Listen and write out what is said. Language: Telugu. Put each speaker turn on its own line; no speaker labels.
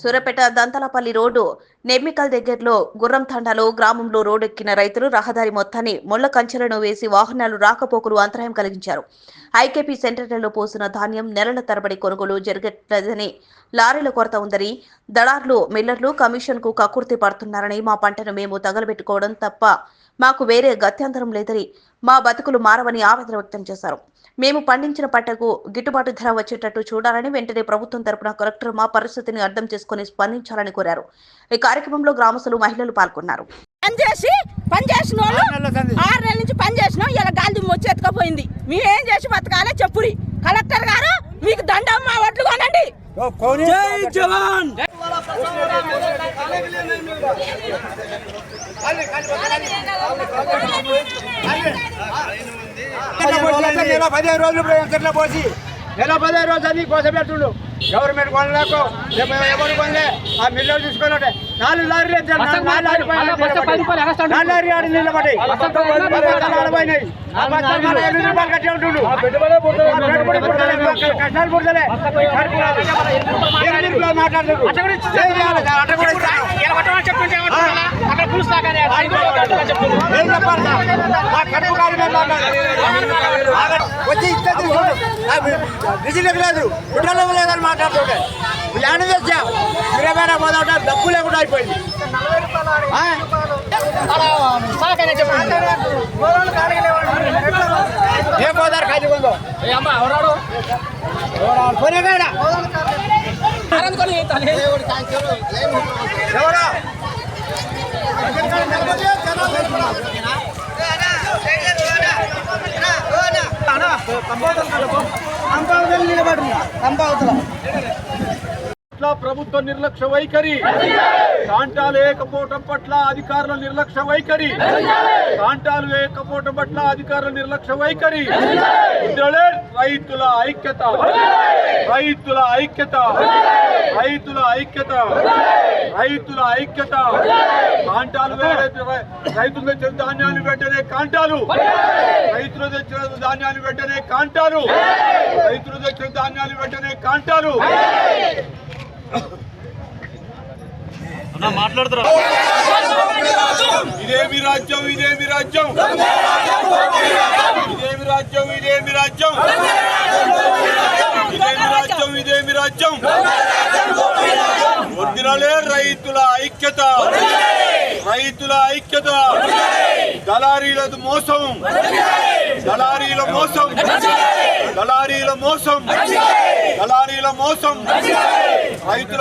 సూరపేట దంతలపల్లి రోడ్డు నెమ్మికల్ దగ్గరలో గుర్రం తండాలో గ్రామంలో రోడ్డెక్కిన రైతులు రహదారి మొత్తాన్ని ముళ్ళ కంచెలను వేసి వాహనాలు రాకపోకలు అంతరాయం కలిగించారు. ఐకేపీ సెంటర్లలో పోసిన ధాన్యం నెలల తరబడి కొనుగోలు జరగట్లేదని లారీల కొరత ఉందని దళార్లు మిల్లర్లు కమిషన్కు కక్కుర్తి పడుతున్నారని మా పంటను మేము తగలబెట్టుకోవడం తప్ప మాకు వేరే గత్యంతరం లేదని మా బతుకులు మారవని ఆవేదన వ్యక్తం చేశారు. మేము పండించిన పంటకు గిట్టుబాటు ధర వచ్చేటట్టు చూడాలని వెంటనే ప్రభుత్వం తరపున కలెక్టర్ మా పరిస్థితిని అర్థం చేసుకుని స్పందించాలని కోరారు. ఈ కార్యక్రమంలో గ్రామస్తులు మహిళలు పాల్గొన్నారు.
పని చేసి పని చేసిన వాళ్ళు ఆరు నెలల నుంచి ఇలా గాలి వచ్చి మేమేం చేసి బతకాలే చెప్పురి. కలెక్టర్ గారు మీకు దండం మా ఒట్లు కొనండి.
జై జవాన్!
నెల పదిహేను రోజులు వెంకట్లో పోసి నెల పదిహేను రోజులు అన్ని కోసపెట్టుండు గవర్నమెంట్ కొనలేకు ఎవరు కొనలే ఆ మిల్లు తీసుకున్నట్టే నాలుగు లారీలు ఎత్తారు. నాలుగు లారీలు నాలుగు లారీ ఆడ నిలబడి ఆడపోయినాయి. రూపాయలు కట్టి ఉంటుండు. పెట్టుబడి కష్టాలు పుట్టలే. వచ్చి. ఆ విజిలకు లేదు గుడ్డలో లేదని మాట్లాడుతుంటే. ల్యాండ్ తెచ్చా మీరేమైనా పోదాంటే డబ్బు లేకుండా అయిపోయింది? ఏ పోదారు ఖాళీ ఉందో? ఎవరా
పట్ల ప్రభుత్వ నిర్లక్ష్య వైఖరి. కాంటాలు వేయకపోవటం పట్ల అధికారుల నిర్లక్ష్య వైఖరి. కాంటాలు వేయకపోవటం పట్ల అధికారుల నిర్లక్ష్య వైఖరి. రైతుల ఐక్యత. రైతుల ఐక్యత. రైతుల ఐక్యత. రైతుల ఐక్యత. కాంటాలు రైతులు తెచ్చిన ధాన్యాన్ని వెంటనే కాంటాలు. రైతులు తెచ్చిన ధాన్యాన్ని వెంటనే కాంటాలు. రైతులు తెచ్చిన ధాన్యాన్ని వెంటనే కాంటాలు. ఇదేమి రాజ్యం ఇదేమి రాజ్యం ఇదేమి రాజ్యం ఇదేమి రాజ్యం ఇదేమి రాజ్యం వదిలలే రైతుల ఐక్యత. రైతుల ఐక్యత. దళారీల మోసం. దళారీల మోసం. దళారీల మోసం. దళారీల మోసం. రైతుల